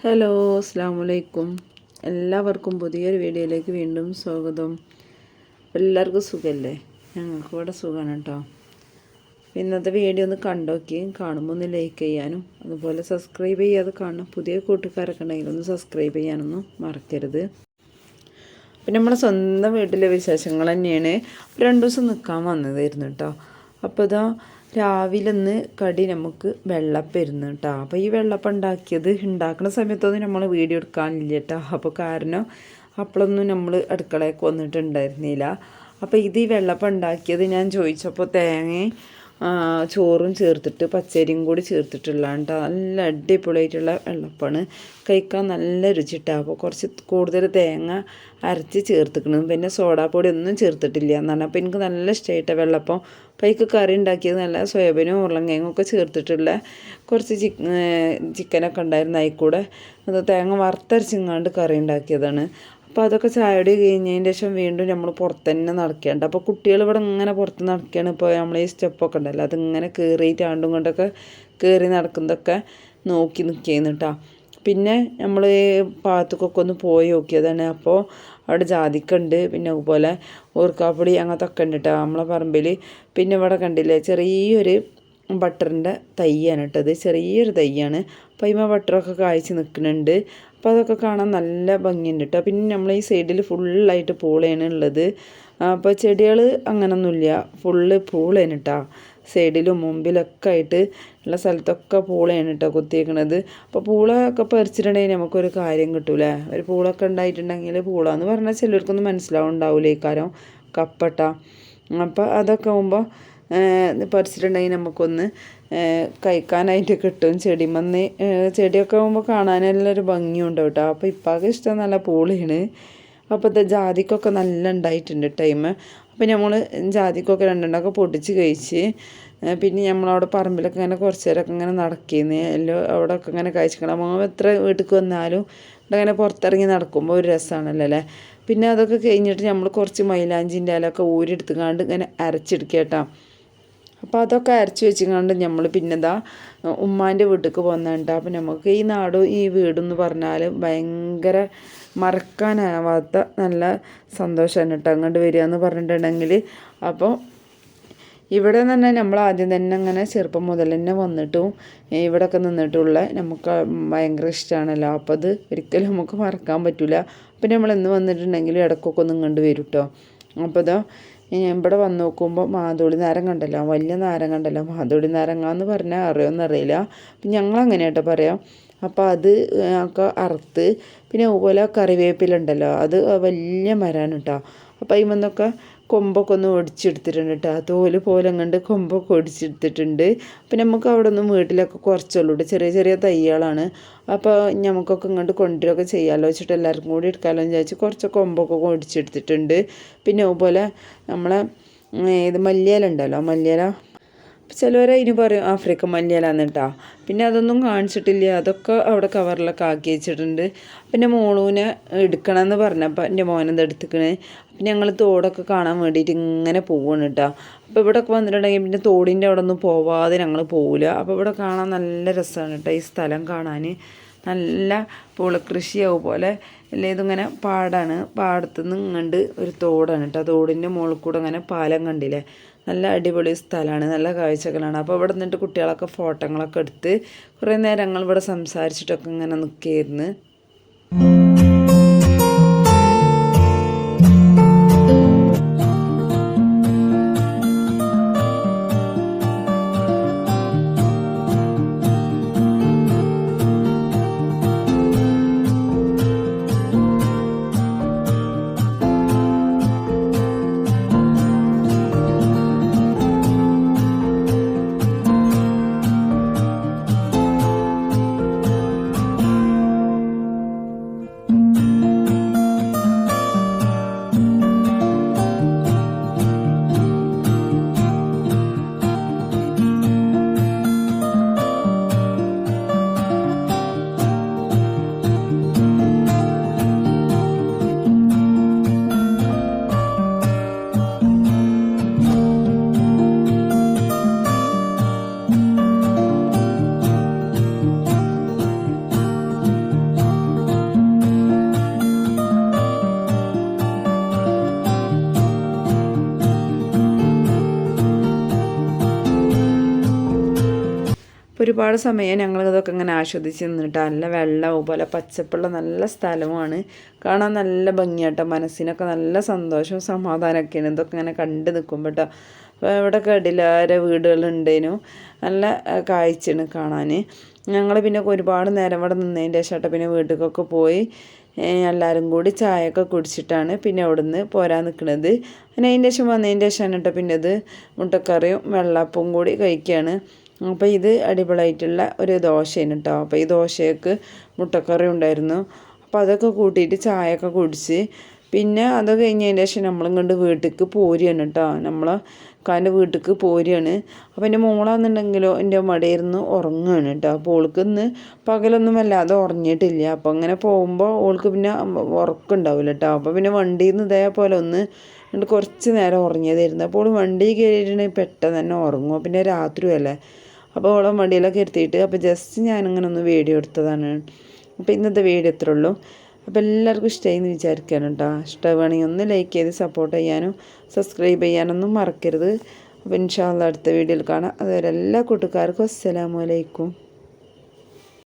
Hello അസ്സാം വലൈക്കും എല്ലാവർക്കും പുതിയൊരു വീഡിയോയിലേക്ക് വീണ്ടും സ്വാഗതം. എല്ലാവർക്കും സുഖമല്ലേ ഞങ്ങൾക്ക് ഇവിടെ സുഖമാണ് കേട്ടോ ഇന്നത്തെ വീഡിയോ ഒന്ന് കണ്ടോക്കി കാണുമ്പോൾ ഒന്ന് ലൈക്ക് ചെയ്യാനും അതുപോലെ സബ്സ്ക്രൈബ് ചെയ്യാതെ കാണണം പുതിയ കൂട്ടുകാരൊക്കെ ഉണ്ടെങ്കിൽ ഒന്ന് സബ്സ്ക്രൈബ് ചെയ്യാനൊന്നും മറക്കരുത്. പിന്നെ നമ്മളെ സ്വന്തം വീട്ടിലെ വിശേഷങ്ങൾ തന്നെയാണ്. രണ്ട് ദിവസം നിൽക്കാൻ വന്നതായിരുന്നു കേട്ടോ അപ്പോൾ ഇതാ രാവിലെ ഒന്ന് കടി നമുക്ക് വെള്ളപ്പായിരുന്നു കേട്ടോ അപ്പോൾ ഈ വെള്ളപ്പം ഉണ്ടാക്കിയത് ഉണ്ടാക്കുന്ന സമയത്തൊന്നും നമ്മൾ വീഡിയോ എടുക്കാനില്ല കേട്ടോ അപ്പോൾ കാരണം അപ്പോഴൊന്നും നമ്മൾ അടുക്കളയൊക്കെ വന്നിട്ടുണ്ടായിരുന്നില്ല. അപ്പോൾ ഇത് ഈ വെള്ളപ്പം ഉണ്ടാക്കിയത് ഞാൻ ചോദിച്ചപ്പോൾ തേങ്ങയും ചോറും ചേർത്തിട്ട് പച്ചരിയും കൂടി ചേർത്തിട്ടുള്ളതാണ് നല്ല അടിപൊളിയായിട്ടുള്ള വെള്ളപ്പാണ്. കഴിക്കാൻ നല്ല രുചിട്ടാണ് അപ്പോൾ കുറച്ച് കൂടുതൽ തേങ്ങ അരച്ച് ചേർത്തിക്കണം. പിന്നെ സോഡാപ്പൊടി ഒന്നും ചേർത്തിട്ടില്ല എന്നാണ് അപ്പോൾ എനിക്ക് നല്ല ഇഷ്ടമായിട്ട് വെള്ളപ്പം. അപ്പോൾ കറി ഉണ്ടാക്കിയത് നല്ല സോയാബീനും ഉരുളങ്കയും ഒക്കെ ചേർത്തിട്ടുള്ള കുറച്ച് ചിക്ക് ചിക്കനൊക്കെ ഉണ്ടായിരുന്നു അതിൽ കൂടെ. അത് തേങ്ങ വറുത്തരച്ചിങ്ങാണ്ട് കറി ഉണ്ടാക്കിയതാണ്. അപ്പോൾ അതൊക്കെ ചാടി കഴിഞ്ഞതിന് ശേഷം വീണ്ടും നമ്മൾ പുറത്ത് തന്നെ നടക്കേണ്ട. അപ്പോൾ കുട്ടികൾ ഇവിടെ ഇങ്ങനെ പുറത്ത് നടക്കുകയാണ് ഇപ്പോൾ നമ്മൾ ഈ സ്റ്റെപ്പൊക്കെ ഉണ്ടല്ലോ അതിങ്ങനെ കയറിയിട്ട് ആണ്ടും കൊണ്ടൊക്കെ കയറി നടക്കുന്നതൊക്കെ നോക്കി നിൽക്കുന്നു കേട്ടോ പിന്നെ നമ്മൾ ഭാഗത്തേക്കൊക്കെ ഒന്ന് പോയി നോക്കിയതാണ്. അപ്പോൾ അവിടെ ജാതിക്കുണ്ട് പിന്നെ അതുപോലെ ഊർക്കാപ്പൊടി അങ്ങനത്തെ ഒക്കെ ഉണ്ട് കേട്ടോ നമ്മളെ പറമ്പിൽ പിന്നെ ഇവിടെ കണ്ടില്ലേ ചെറിയൊരു ബട്ടറിന്റെ തൈയാണ് കേട്ടത് ചെറിയൊരു തയ്യാണ് അപ്പോൾ അതിമ ബട്ടറൊക്കെ കായ്ച്ച് നിൽക്കുന്നുണ്ട്. അപ്പോൾ അതൊക്കെ കാണാൻ നല്ല ഭംഗിയുണ്ട് കേട്ടോ. പിന്നെ നമ്മൾ ഈ സൈഡിൽ ഫുള്ളായിട്ട് പൂളയാണ് ഉള്ളത്. അപ്പോൾ ചെടികൾ അങ്ങനൊന്നുമില്ല. ഫുള്ള് പൂളയാണ് കേട്ടോ. സൈഡിലും മുമ്പിലൊക്കെ ആയിട്ട് ഉള്ള സ്ഥലത്തൊക്കെ പൂളയാണ് കേട്ടോ കുത്തിയേക്കണത്. അപ്പോൾ പൂളൊക്കെ പറിച്ചിട്ടുണ്ടെങ്കിൽ നമുക്കൊരു കാര്യം കിട്ടൂലേ. ഒരു പൂളൊക്കെ ഉണ്ടായിട്ടുണ്ടെങ്കിൽ പൂള എന്ന് പറഞ്ഞാൽ ചിലർക്കൊന്നും മനസ്സിലാവുണ്ടാവില്ല ഈ കാര്യം കപ്പട്ട. അപ്പോൾ അതൊക്കെ ആകുമ്പോൾ പറിച്ചിട്ടുണ്ടെങ്കിൽ നമുക്കൊന്ന് കഴിക്കാനായിട്ട് കിട്ടും. ചെടിമന്ന് ചെടിയൊക്കെ ആകുമ്പോൾ കാണാനെല്ലാം ഒരു ഭംഗിയുണ്ട് കേട്ടോ. അപ്പോൾ ഇപ്പാകെ ഇഷ്ടം നല്ല പൂളിയാണ് അപ്പോൾ ഇത് ജാതിക്കൊക്കെ നല്ല ഉണ്ടായിട്ടുണ്ട് ടൈം അപ്പോൾ നമ്മൾ ജാതിക്കൊക്കെ രണ്ടെണ്ണമൊക്കെ പൊടിച്ച് കഴിച്ച് പിന്നെ നമ്മളവിടെ പറമ്പിലൊക്കെ ഇങ്ങനെ കുറച്ച് നേരമൊക്കെ ഇങ്ങനെ നടക്കുന്നു. എല്ലാം അവിടെയൊക്കെ ഇങ്ങനെ കഴിച്ചിക്കണം നമ്മൾ എത്ര വീട്ടിൽ വന്നാലും അങ്ങനെ പുറത്തിറങ്ങി നടക്കുമ്പോൾ ഒരു രസമാണല്ലോ അല്ലേ? പിന്നെ അതൊക്കെ കഴിഞ്ഞിട്ട് നമ്മൾ കുറച്ച് മൈലാഞ്ചിന്റെ ഇലയൊക്കെ ഊരിയെടുത്തുകൊണ്ട് ഇങ്ങനെ അരച്ചെടുക്കുക അപ്പോൾ അതൊക്കെ അരച്ച് വെച്ചുകൊണ്ട് നമ്മൾ പിന്നെന്താ ഉമ്മാന്റെ വീട്ടിലേക്ക് പോകുന്നുണ്ട് അപ്പോൾ നമുക്ക് ഈ നാടും ഈ വീടെന്ന് പറഞ്ഞാൽ ഭയങ്കര മറക്കാനാവാത്ത നല്ല സന്തോഷമാണ് കേട്ടോ അങ്ങോട്ട് വരിക എന്ന് പറഞ്ഞിട്ടുണ്ടെങ്കിൽ അപ്പോൾ ഇവിടെ തന്നെ നമ്മൾ ആദ്യം തന്നെ അങ്ങനെ ചെറുപ്പം മുതൽ തന്നെ വന്നിട്ടും ഇവിടെയൊക്കെ നിന്നിട്ടുള്ള നമുക്ക് ഭയങ്കര ഇഷ്ടമാണല്ലോ അപ്പോൾ അത് ഒരിക്കലും നമുക്ക് മറക്കാൻ പറ്റില്ല അപ്പം നമ്മൾ എന്ന് വന്നിട്ടുണ്ടെങ്കിലും ഇടയ്ക്കൊക്കെ ഒന്ന് ഇങ്ങോട്ട് വരും കേട്ടോ അപ്പോൾ ഇതാ ഇവിടെ വന്ന് നോക്കുമ്പോൾ മാതോളി നാരം കണ്ടല്ലോ. വലിയ നാരം കണ്ടല്ലോ. മാതോളി നാരങ്ങ എന്ന് പറഞ്ഞാൽ അറിയുമെന്നറിയില്ല അപ്പം ഞങ്ങൾ അങ്ങനെ കേട്ടോ പറയാം. അപ്പോൾ അത് ഒക്കെ അറുത്ത് പിന്നെ അതുപോലെ കറിവേപ്പില ഉണ്ടല്ലോ. അത് വലിയ മരാണ് കേട്ടോ അപ്പോൾ അതിൽ കൊമ്പൊക്കെ ഒന്ന് ഒടിച്ചെടുത്തിട്ടുണ്ട് കേട്ടോ. തോൽ പോലെ കണ്ട് കൊമ്പൊക്കെ ഒടിച്ചെടുത്തിട്ടുണ്ട്. അപ്പം നമുക്ക് അവിടെ ഒന്നും വീട്ടിലൊക്കെ കുറച്ചുള്ളൂ ചെറിയ ചെറിയ തൈകളാണ്. അപ്പോൾ നമുക്കൊക്കെ ഇങ്ങോട്ട് കൊണ്ടുവരികയൊക്കെ ചെയ്യാമല്ലോ. വെച്ചിട്ട് എല്ലാവർക്കും കൂടി എടുക്കാമല്ലോ എന്ന് വിചാരിച്ച് കുറച്ച് കൊമ്പൊക്കെ ഒടിച്ചെടുത്തിട്ടുണ്ട്. പിന്നെ അതുപോലെ നമ്മളെ ഇത് മല്ലിയില ഉണ്ടല്ലോ. മല്ലിയില ചിലവർ ഇനി പറയും ആഫ്രിക്കൻ മല്ലിയിലാന്ന് കേട്ടോ പിന്നെ അതൊന്നും കാണിച്ചിട്ടില്ല. അതൊക്കെ അവിടെ കവറിലൊക്കെ ആക്കി വെച്ചിട്ടുണ്ട്. പിന്നെ മോളൂനെ എടുക്കണമെന്ന് പറഞ്ഞപ്പോൾ എന്റെ മോനെന്ത് എടുത്തിക്കണേ? പിന്നെ ഞങ്ങൾ തോടൊക്കെ കാണാൻ വേണ്ടിയിട്ട് ഇങ്ങനെ പോവാണ് കേട്ടോ അപ്പോൾ ഇവിടെ ഒക്കെ വന്നിട്ടുണ്ടെങ്കിൽ പിന്നെ തോടിന്റെ അവിടെ ഒന്നും പോവാതെ ഞങ്ങൾ പോവില്ല അപ്പോൾ ഇവിടെ കാണാൻ നല്ല രസമാണ് കേട്ടോ ഈ സ്ഥലം കാണാൻ നല്ല പൂളക്കൃഷിയാവും പോലെ. അല്ലേ? ഇതിങ്ങനെ പാടാണ്. പാടത്തു നിന്ന് ഇങ്ങണ്ട് ഒരു തോടാണ് കേട്ടോ. തോടിന്റെ മുകളിൽ കൂടെ അങ്ങനെ പാലം കണ്ടില്ലേ? നല്ല അടിപൊളി സ്ഥലമാണ്. നല്ല കാഴ്ചകളാണ്. അപ്പോൾ ഇവിടെ നിന്നിട്ട് കുട്ടികളൊക്കെ ഫോട്ടോകളൊക്കെ എടുത്ത് കുറേ നേരങ്ങൾ ഇവിടെ സംസാരിച്ചിട്ടൊക്കെ ഇങ്ങനെ നിൽക്കുകയായിരുന്നു ഒരുപാട് സമയം ഞങ്ങൾ ഇതൊക്കെ ഇങ്ങനെ ആസ്വദിച്ച് നിന്നിട്ട് നല്ല വെള്ളവും പോലെ പച്ചപ്പുള്ള നല്ല സ്ഥലമാണ് കാണാൻ നല്ല ഭംഗിയാട്ടോ. മനസ്സിനൊക്കെ നല്ല സന്തോഷവും സമാധാനമൊക്കെയാണ്. ഇതൊക്കെ ഇങ്ങനെ കണ്ട് നിൽക്കുമ്പോൾ അപ്പോൾ ഇവിടെ കടിലാരെ വീടുകളുണ്ടേനു. നല്ല കാഴ്ചയാണ് കാണാൻ ഞങ്ങൾ പിന്നെ ഒരുപാട് നേരം ഇവിടെ നിന്നതിന്റെ ശേഷം പിന്നെ വീട്ടിലേക്കൊക്കെ പോയി. എല്ലാവരും കൂടി ചായയൊക്കെ കുടിച്ചിട്ടാണ് പിന്നെ അവിടുന്ന് പോരാൻ നിൽക്കുന്നത്. പിന്നെ അതിന്റെ ശേഷം വന്നതിന്റെ ശേഷമാണ് കേട്ടോ പിന്നെ അത് മുട്ടക്കറിയും വെള്ളപ്പവും കൂടി കഴിക്കുകയാണ് അപ്പോൾ ഇത് അടിപൊളിയായിട്ടുള്ള ഒരു ദോശയാണ് കേട്ടോ അപ്പോൾ ഈ ദോശയ്ക്ക് മുട്ടക്കറി ഉണ്ടായിരുന്നു. അപ്പോൾ അതൊക്കെ കൂട്ടിയിട്ട് ചായയൊക്കെ കുടിച്ച് പിന്നെ അത് കഴിഞ്ഞതിന് ശേഷം നമ്മളിങ്ങോട്ട് വീട്ടിലേക്ക് പോരുകയാണ് കേട്ടോ നമ്മൾ കാന്റെ വീട്ടിലേക്ക് പോരുകയാണ്. അപ്പോൾ എന്റെ മോളാണെന്നുണ്ടെങ്കിലോ എന്റെ മടയിരുന്ന് ഉറങ്ങുകയാണ് കേട്ടോ അപ്പോൾ ഓൾക്ക് ഇന്ന് പകലൊന്നും വല്ലാതെ ഉറങ്ങിയിട്ടില്ല. അപ്പോൾ അങ്ങനെ പോകുമ്പോൾ ഓൾക്ക് പിന്നെ ഉറക്കുണ്ടാവില്ല കേട്ടോ അപ്പോൾ പിന്നെ വണ്ടിയിൽ നിന്ന് ഇതേപോലെ ഒന്ന് കുറച്ച് നേരം ഉറങ്ങിയതായിരുന്നു. അപ്പോൾ വണ്ടി കയറിയിട്ടുണ്ടെങ്കിൽ പെട്ടെന്ന് തന്നെ ഉറങ്ങും പിന്നെ രാത്രിയല്ലേ? അപ്പോൾ ഓളെ വണ്ടിയിലൊക്കെ ഇരുത്തിയിട്ട് അപ്പോൾ ജസ്റ്റ് ഞാനിങ്ങനെ ഒന്ന് വീഡിയോ എടുത്തതാണ്. അപ്പോൾ ഇന്നത്തെ വീഡിയോ എത്ര ഉള്ളൂ. അപ്പോൾ എല്ലാവർക്കും ഇഷ്ടമായി എന്ന് വിചാരിക്കാനും കേട്ടോ. ഇഷ്ടമാണെങ്കിൽ ഒന്ന് ലൈക്ക് ചെയ്ത് സപ്പോർട്ട് ചെയ്യാനും സബ്സ്ക്രൈബ് ചെയ്യാനൊന്നും മറക്കരുത്. അപ്പോൾ ഇൻഷാല്ല അടുത്ത വീഡിയോയിൽ കാണാം. അതുവരെ എല്ലാ കൂട്ടുകാർക്കും അസ്സലാമലൈക്കും